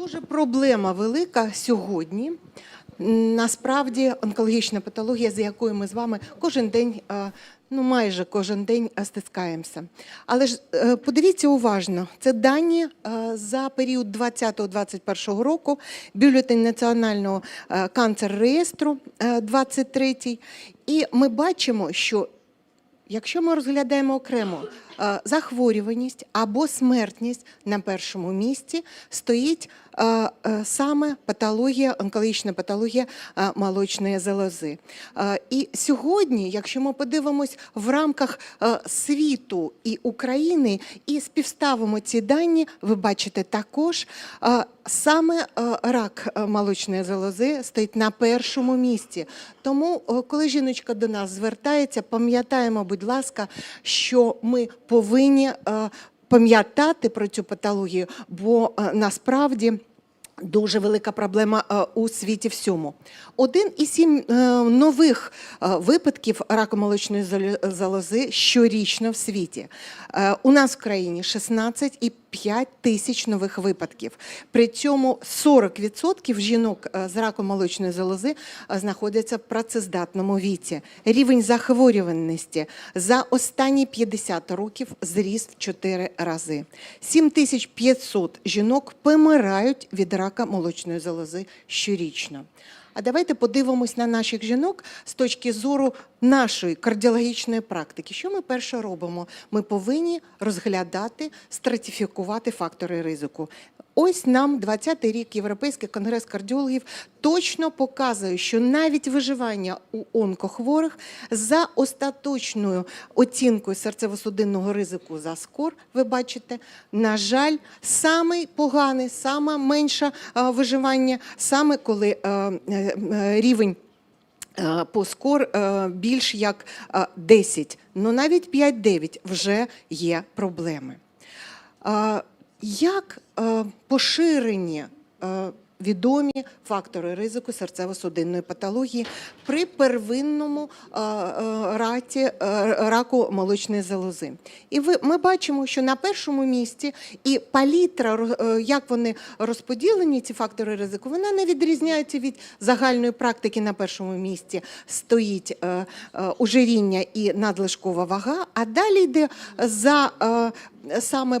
Дуже проблема велика сьогодні. Насправді онкологічна патологія, з якою ми з вами кожен день, е, ну майже кожен день е, стискаємося. Але ж е, подивіться уважно, це дані за період 2020-2021 року, бюлетень національного е, канцер реєстру 23. І ми бачимо, що Якщо ми розглядаємо окремо захворюваність або смертність на першому місці, стоїть е, е, саме патологія, онкологічна патологія е, молочної залози. Е, І сьогодні, якщо ми подивимось в рамках е, світу і України і співставимо ці дані, ви бачите також е, саме е, рак е, молочної залози стоїть на першому місці. Тому, е, коли жіночка до нас звертається, пам'ятаємо, будь ласка, що ми повинні е, пам'ятати про цю патологію, бо е, насправді. Дуже велика проблема е, у світі всьому. Один із сім нових випадків раку молочної залози щорічно в світі. У нас в країні 16,5 тисяч нових випадків. При цьому 40% жінок е, з раком молочної залози е, знаходяться в працездатному віці. Рівень захворюваності за останні 50 років зріс в 4 рази. 7500 жінок помирають від рака молочної залози щорічно. А давайте подивимось на наших жінок з точки зору нашої кардіологічної практики. Що ми перше робимо? Ми повинні розглядати, стратифікувати фактори ризику. Ось нам 20-й рік Європейський конгрес кардіологів точно показує, що навіть виживання у онкохворих за остаточною оцінкою серцево-судинного ризику за скор, ви бачите, на жаль, самий поганий, саме менше виживання, саме коли е, е, рівень е, по скор е, більш як е, 10, ну навіть 5-9 вже є проблеми. Як е, поширені е, відомі фактори ризику серцево-судинної патології при первинному е, раті е, раку молочної залози? І ви, ми бачимо, що на першому місці і палітра, е, як вони розподілені, ці фактори ризику, вона не відрізняється від загальної практики на першому місці. Стоїть ожиріння і надлишкова вага, а далі йде за саме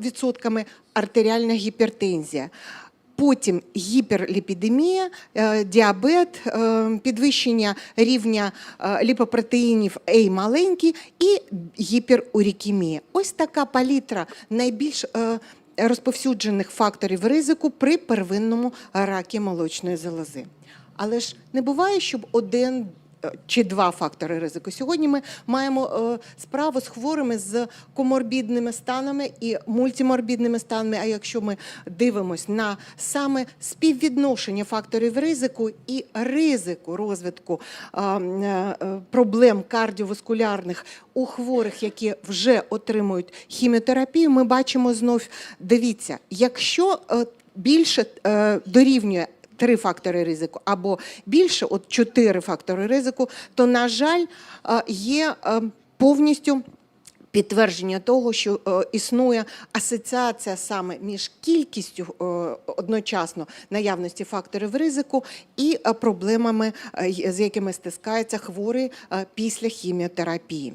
відсотками артеріальна гіпертензія. Потім гіперліпідемія, е, діабет, е, підвищення рівня е, ліпопротеїнів A маленькі і гіперурікемія. Ось така палітра найбільш розповсюджених факторів ризику при первинному ракі молочної залози. Але ж не буває, щоб один чи два фактори ризику. Сьогодні ми маємо е, справу з хворими з коморбідними станами і мультиморбідними станами. А якщо ми дивимось на саме співвідношення факторів ризику і ризику розвитку е, е, проблем кардіоваскулярних у хворих, які вже отримують хіміотерапію, ми бачимо знов, дивіться, якщо більше е, дорівнює три фактори ризику або більше, от чотири фактори ризику, то, на жаль, е, є е, повністю. Підтвердження того, що е, існує асоціація саме між кількістю одночасно наявності факторів ризику і проблемами, з якими стискається хворий після хіміотерапії.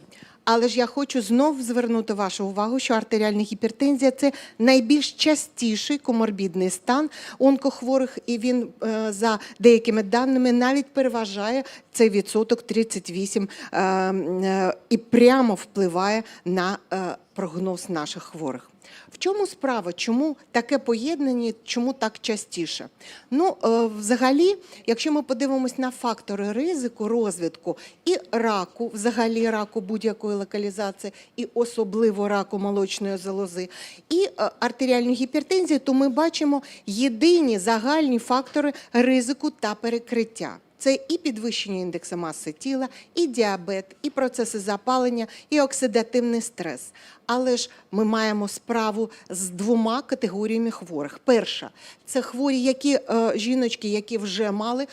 Але ж я хочу знов звернути вашу увагу, що артеріальна гіпертензія це найбільш частіший коморбідний стан онкохворих, і він е, за деякими даними навіть переважає цей відсоток 38 е, е, і прямо впливає на е, прогноз наших хворих. В чому справа? Чому таке поєднання? Чому так частіше? Ну, е, взагалі, якщо ми подивимось на фактори ризику розвитку і раку, взагалі раку будь-якої локалізації, і особливо раку молочної залози, і е, артеріальної гіпертензії, то ми бачимо єдині загальні фактори ризику та перекриття. Це і підвищення індексу маси тіла, і діабет, і процеси запалення, і оксидативний стрес. Але ж ми маємо справу з двома категоріями хворих. Перша це хворі, які е, жіночки, які вже мали е,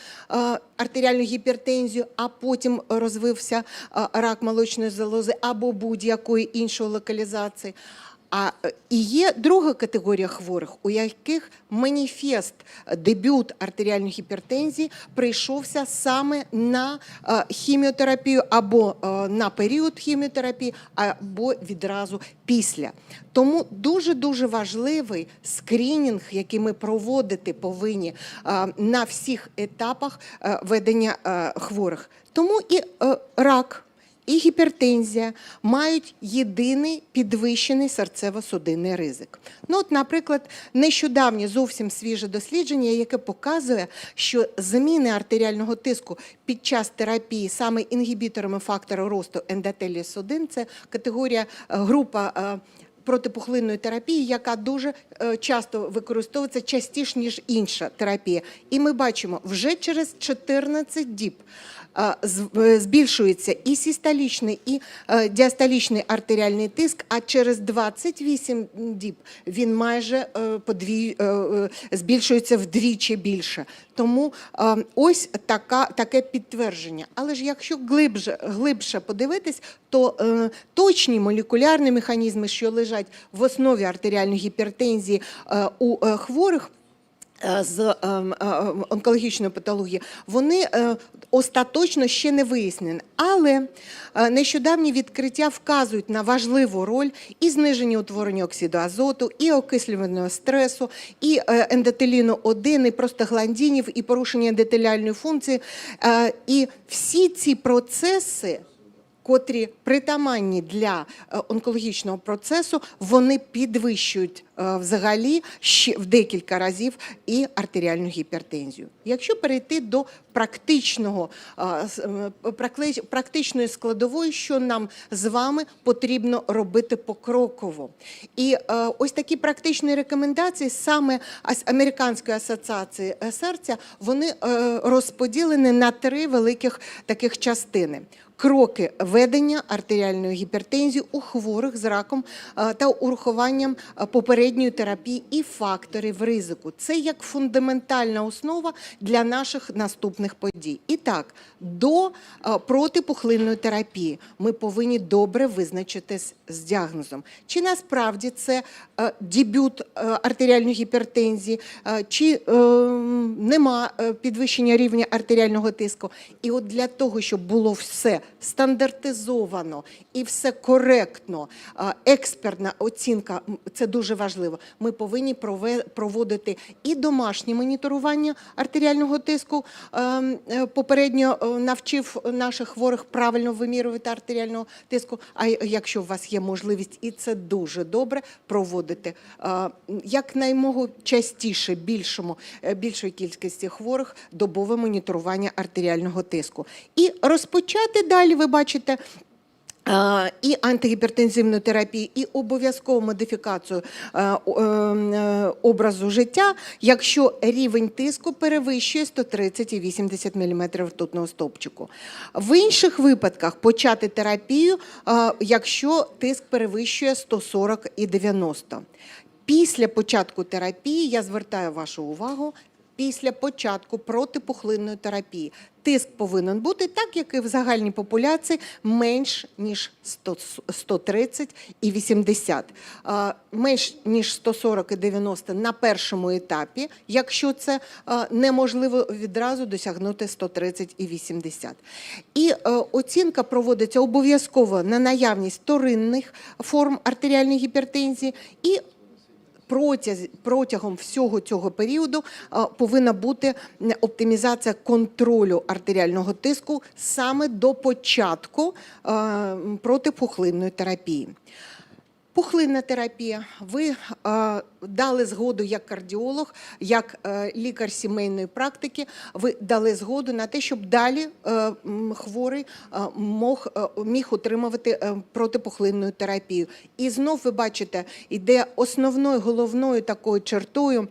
артеріальну гіпертензію, а потім розвився е, рак молочної залози або будь-якої іншої локалізації. А е, є друга категорія хворих, у яких маніфест е, дебют артеріальної гіпертензії прийшовся саме на е, хіміотерапію або на період хіміотерапії, або відразу після. Тому дуже дуже важливий скринінг, який ми проводити повинні на всіх етапах ведення хворих. Тому і рак і гіпертензія мають єдиний підвищений серцево-судинний ризик. Ну, от, наприклад, нещодавнє зовсім свіже дослідження, яке показує, що зміни артеріального тиску під час терапії саме інгібіторами фактору росту ендотеліс 1 це категорія е, група. е, Протипухлинної терапії, яка дуже е, часто використовується частіше, ніж інша терапія. І ми бачимо, вже через 14 діб збільшується і систолічний, і е, діастолічний артеріальний тиск, а через 28 діб він майже е, подвій, е, е, збільшується вдвічі більше. Тому е, ось така, таке підтвердження. Але ж якщо глибше, глибше подивитись, то е, точні молекулярні механізми, що лежать в основі артеріальної гіпертензії е, у е, хворих, е, з ем, е, ем, онкологічною патологією, вони е, остаточно ще не вияснені. Але е, нещодавні відкриття вказують на важливу роль і зниження утворення оксиду азоту, і окислюваного стресу, і е, ендотеліну 1, і простагландинів, і порушення ендотеліальної функції. Е, І всі ці процеси котрі притаманні для е, онкологічного процесу, вони підвищують е, взагалі ще в декілька разів і артеріальну гіпертензію. Якщо перейти до практичного е, практичної складової, що нам з вами потрібно робити покроково. І ось такі практичні рекомендації саме Американської асоціації серця, вони розподілені на три великих таких частини кроки ведення артеріальної гіпертензії у хворих з раком е, та урахуванням е, попередньої терапії і факторів ризику. Це як фундаментальна основа для наших наступних подій. І так, до е, протипухлинної терапії ми повинні добре визначитись з діагнозом. Чи насправді це дебют артеріальної гіпертензії, чи е, нема е, підвищення рівня артеріального тиску. І от для того, щоб було все стандартизовано і все коректно, експертна оцінка це дуже важливо. Ми повинні проводити і домашнє моніторування артеріального тиску. Е, е, Попередньо е, навчив наших хворих правильно вимірювати артеріального тиску. А якщо у вас є можливість, і це дуже добре проводити е, якнаймога частіше більшому більшої кількості хворих добове моніторування артеріального тиску. І розпочати далі, ви бачите. І антигіпертензивну терапію, і обов'язкову модифікацію е, е, образу життя, якщо рівень тиску перевищує 130 і 80 мм ртутного стовпчику. В інших випадках почати терапію, якщо тиск перевищує 140 і 90. Після початку терапії я звертаю вашу увагу. Після початку протипухлинної терапії тиск повинен бути так, як і в загальній популяції, менш ніж 100, 130 і 80. Менш ніж 140 і 90 на першому етапі, якщо це неможливо відразу досягнути 130 і 80. І е, оцінка проводиться обов'язково на наявність вторинних форм артеріальної гіпертензії і протягом всього цього періоду повинна бути оптимізація контролю артеріального тиску саме до початку протипухлинної терапії. Пухлинна терапія. Ви е, дали згоду як кардіолог, як е, лікар сімейної практики. Ви дали згоду на те, щоб далі е, хворий е, мог, е, міг отримувати е, протипухлинну терапію. І знов ви бачите, іде основною головною такою чертою.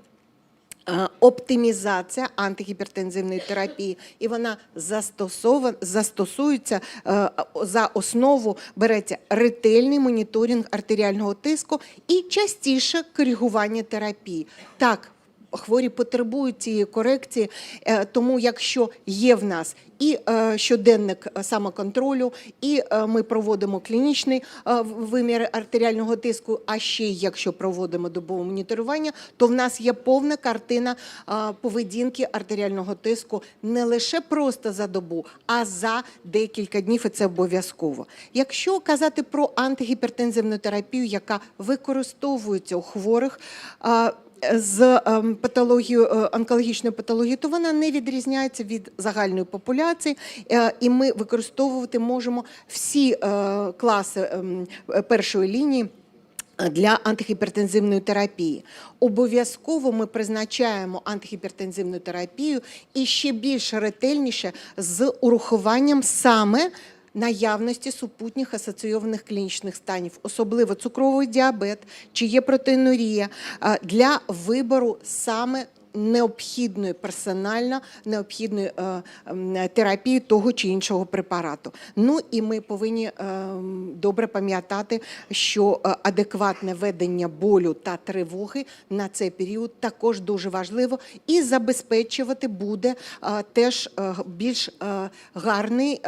Е, Оптимізація антигіпертензивної терапії, і вона застосована застосується е, за основу, береться ретельний моніторинг артеріального тиску і частіше коригування терапії. Так, хворі потребують цієї корекції. Е, Тому, якщо є в нас і е, щоденник е, самоконтролю, і ми проводимо клінічний вимір артеріального тиску, а ще якщо проводимо добове моніторування, то в нас є повна картина поведінки артеріального тиску не лише просто за добу, а за декілька днів, і це обов'язково. Якщо казати про антигіпертензивну терапію, яка використовується у хворих. З ем, патологією е, онкологічною патологією, то вона не відрізняється від загальної популяції, е, і ми використовувати можемо всі е, класи ем, першої лінії. Для антигіпертензивної терапії обов'язково ми призначаємо антигіпертензивну терапію і ще більш ретельніше з урахуванням саме наявності супутніх асоційованих клінічних станів, особливо цукровий діабет чи є протеїнурія, е, для вибору саме необхідної персонально необхідної е, терапії того чи іншого препарату. Ну і ми повинні е, добре пам'ятати, що е, адекватне ведення болю та тривоги на цей період також дуже важливо і забезпечувати буде теж більш гарний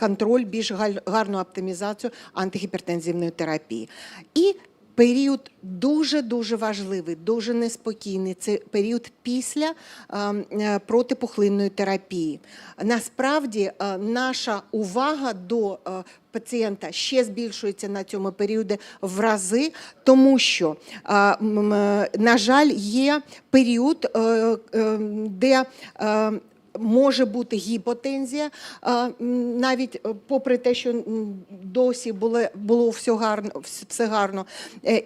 контроль, більш гарну оптимізацію антигіпертензивної терапії. І Період дуже дуже важливий, дуже неспокійний. Це період після е, протипухлинної терапії. Насправді, е, наша увага до е, пацієнта ще збільшується на цьому періоді в рази, тому що, на жаль, є період, де Може бути гіпотензія, навіть е, попри те, що досі було, було все гарно, все гарно.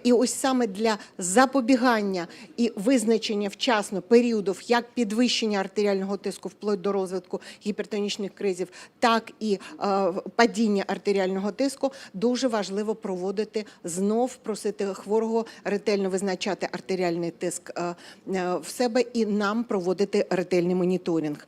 І ось саме для запобігання і визначення вчасно періодів як підвищення артеріального тиску вплоть до розвитку гіпертонічних кризів, так і е, падіння артеріального тиску, дуже важливо проводити знов, просити хворого ретельно визначати артеріальний тиск е, в себе і нам проводити ретельний моніторинг.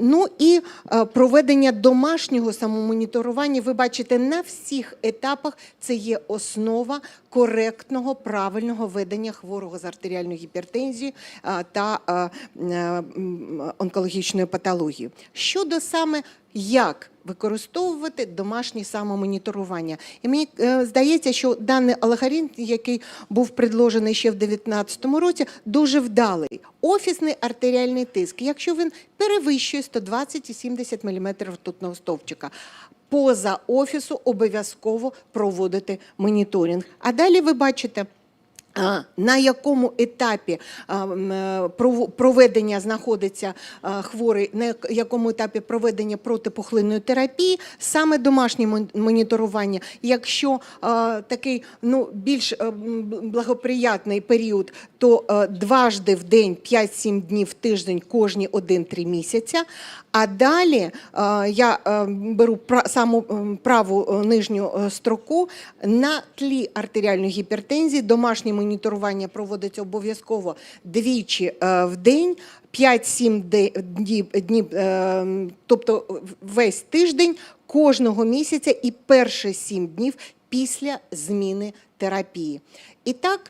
Ну і е, проведення домашнього самомоніторування, ви бачите, на всіх етапах це є основа коректного, правильного ведення хворого з артеріальною гіпертензією е, та е, е, онкологічною патологією. Щодо саме як використовувати домашнє самомоніторування. І мені е, здається, що даний алгоритм, який був предложений ще в 2019 році, дуже вдалий. Офісний артеріальний тиск, якщо він перевищує 120,70 мм ртутного стовпчика. Поза офісу обов'язково проводити моніторинг. А далі ви бачите. На якому етапі е, пров- проведення знаходиться хворий, на якому етапі проведення протипухлинної терапії, саме домашнє моніторування. Якщо такий ну, більш е, благоприятний період, то е, дважди в день, 5-7 днів в тиждень, кожні 1-3 місяця. А далі я беру саму праву нижню строку на тлі артеріальної гіпертензії. Домашнє моніторування проводиться обов'язково двічі е, в день. 5-7 днів, днів, тобто весь тиждень кожного місяця і перші 7 днів після зміни терапії. І так,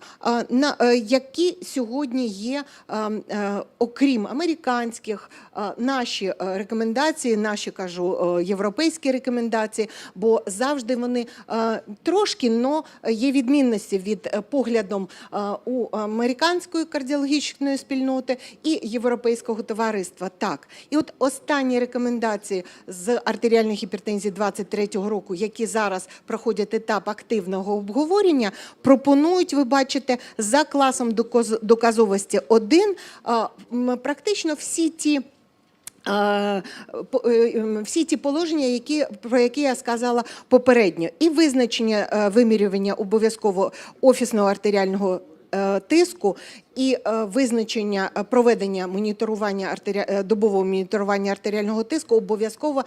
на е, які сьогодні є, е, окрім американських, наші е, рекомендації, наші кажу, е, європейські рекомендації, бо завжди вони е, трошки но є відмінності від е, поглядом е, у американської кардіологічної спільноти і європейського товариства. Так, і от останні рекомендації з артеріальної гіпертензії 23-го року, які зараз проходять етап активного обговорення, пропонують, ви бачите, за класом доказовості 1 практично всі ті. е, Всі ті положення, які, про які я сказала попередньо, і визначення е, вимірювання обов'язково офісного артеріального е, тиску, і визначення проведення моніторування добового моніторування артеріального тиску обов'язково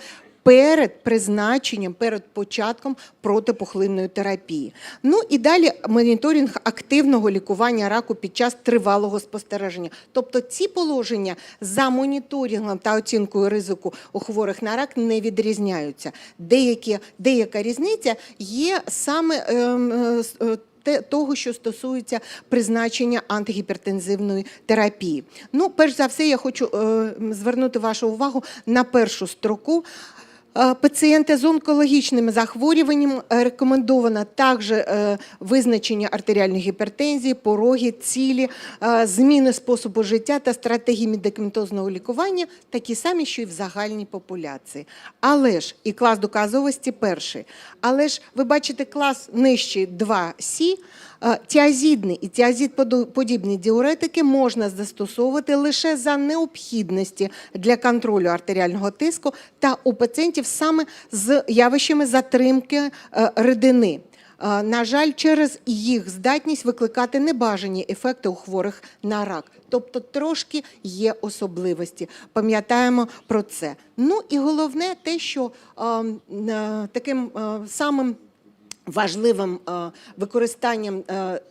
перед призначенням, перед початком протипухлинної терапії. Ну і далі моніторинг активного лікування раку під час тривалого спостереження. Тобто ці положення за моніторингом та оцінкою ризику у хворих на рак не відрізняються. Деякі, деяка різниця є саме ем, е, е, того, що стосується призначення антигіпертензивної терапії. Ну, перш за все, я хочу е, звернути вашу увагу на першу строку. Е, Пацієнти з онкологічними захворюванням е, рекомендовано також е, визначення артеріальної гіпертензії, пороги, цілі, зміни способу життя та стратегії медикаментозного лікування, такі самі, що й в загальній популяції. Але ж і клас доказовості перший. Але ж ви бачите клас нижчий 2С, Е, Тіазідні і тіазід-подібні діуретики можна застосовувати лише за необхідності для контролю артеріального тиску та у пацієнтів саме з явищами затримки е, рідини. Е, На жаль, через їх здатність викликати небажані ефекти у хворих на рак. Тобто трошки є особливості. Пам'ятаємо про це. Ну і головне те, що е, е, таким е, самим важливим е, використанням, е,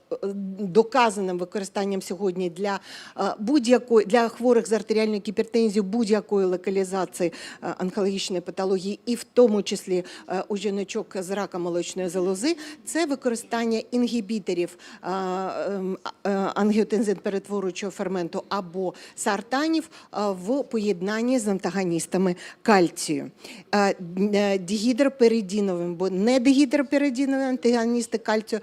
доказаним використанням сьогодні для е, будь-якої для хворих з артеріальною гіпертензією будь-якої локалізації онкологічної патології, і в тому числі у жіночок з раком молочної залози, це використання інгібіторів ем, е, ангіотензин-перетворюючого ферменту або сартанів в поєднанні з антагоністами кальцію. Дігідроперидіновим, бо не дигідроперидінові антагоністи кальцію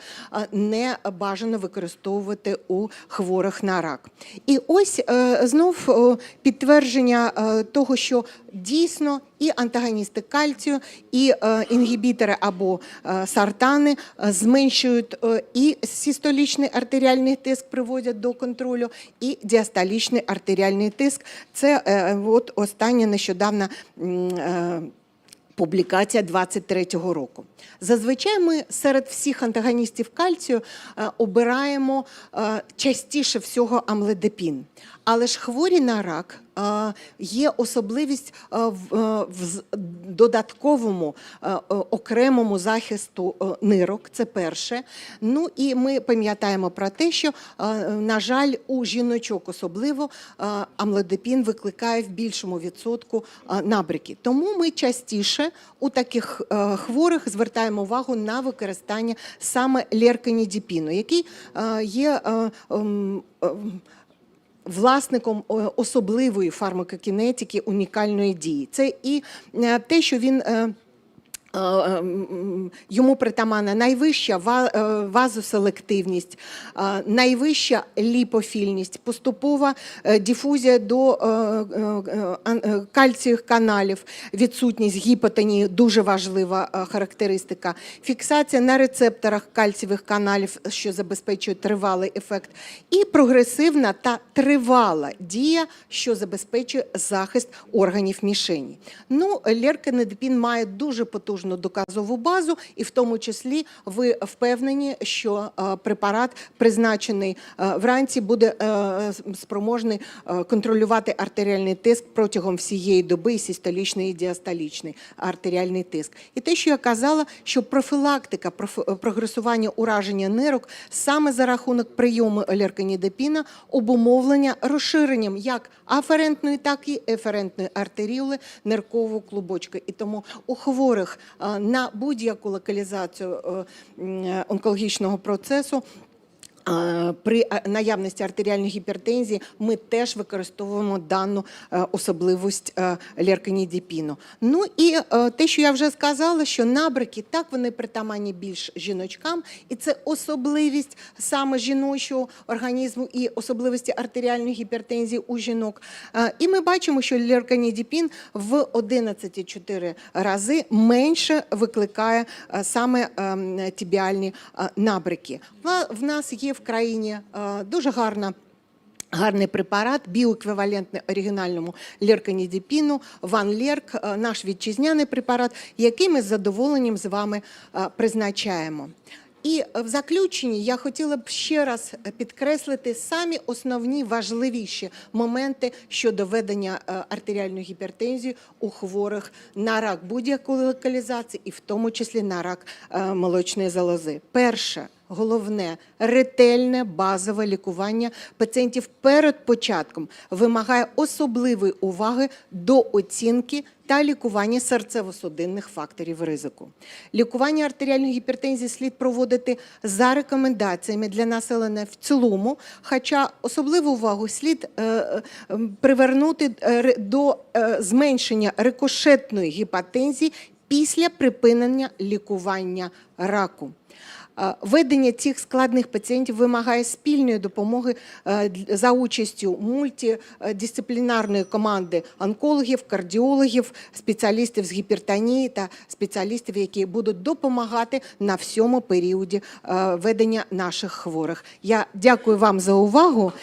не бажано використовувати у хворих на рак. І ось е, знов е, підтвердження е, того, що дійсно і антагоністи кальцію, і інгібітори або сартани зменшують і систолічний артеріальний тиск, приводять до контролю, і діастолічний артеріальний тиск. Це от остання нещодавна. Публікація 23-го року. Зазвичай ми серед всіх антагоністів кальцію е, обираємо е, частіше всього амлодипін. Але ж хворі на рак є особливість в, додатковому окремому захисту нирок. Це перше. Ну і ми пам'ятаємо про те, що, на жаль, у жіночок особливо амлодипін викликає в більшому відсотку набряки. Тому ми частіше у таких хворих звертаємо увагу на використання саме лерканідіпіну, який є власником е, особливої фармакокінетики унікальної дії. Це і е, те, що він. Е, Йому притаманна найвища е, вазоселективність, е, найвища ліпофільність, поступова дифузія до кальцієвих каналів, відсутність гіпотонії дуже важлива характеристика, фіксація на рецепторах кальцієвих каналів, що забезпечує тривалий ефект, і прогресивна та тривала дія, що забезпечує захист органів мішені. Ну, лерканедипін має дуже потужну доказову базу, і в тому числі ви впевнені, що е, препарат, призначений е, вранці, буде е, спроможний контролювати артеріальний тиск протягом всієї доби, і систолічний, і діастолічний артеріальний тиск. І те, що я казала, що профілактика проф- прогресування ураження нирок саме за рахунок прийому лерканідепіна обумовлення розширенням як аферентної, так і еферентної артеріоли ниркового клубочка. І тому у хворих на будь-яку локалізацію е, е, онкологічного процесу. При наявності артеріальної гіпертензії ми теж використовуємо дану е, особливість е, лерканідіпіну. Ну і е, те, що я вже сказала, що набряки так вони притаманні більш жіночкам, і це особливість саме жіночого організму і особливості артеріальної гіпертензії у жінок. І ми бачимо, що лерканідіпін в 11,4 рази менше викликає саме ем, тібіальні набряки. Ва- В нас є в країні е, дуже гарна. Гарний препарат, біоеквівалентний оригінальному лерканідіпіну, Ван Лерк, е, наш вітчизняний препарат, який ми з задоволенням з вами е, призначаємо. І в заключенні я хотіла б ще раз підкреслити самі основні важливіші моменти щодо ведення артеріальної гіпертензії у хворих на рак будь-якої локалізації, і в тому числі на рак молочної залози. Перше головне ретельне базове лікування пацієнтів перед початком вимагає особливої уваги до оцінки та лікування серцево-судинних факторів ризику. Лікування артеріальної гіпертензії слід проводити за рекомендаціями для населення в цілому, хоча особливу увагу слід е, е, привернути е, до зменшення рикошетної гіпотензії після припинення лікування раку. Е, Ведення цих складних пацієнтів вимагає спільної допомоги е, за участю мультидисциплінарної команди онкологів, кардіологів, спеціалістів з гіпертонії та спеціалістів, які будуть допомагати на всьому періоді е, ведення наших хворих. Я дякую вам за увагу.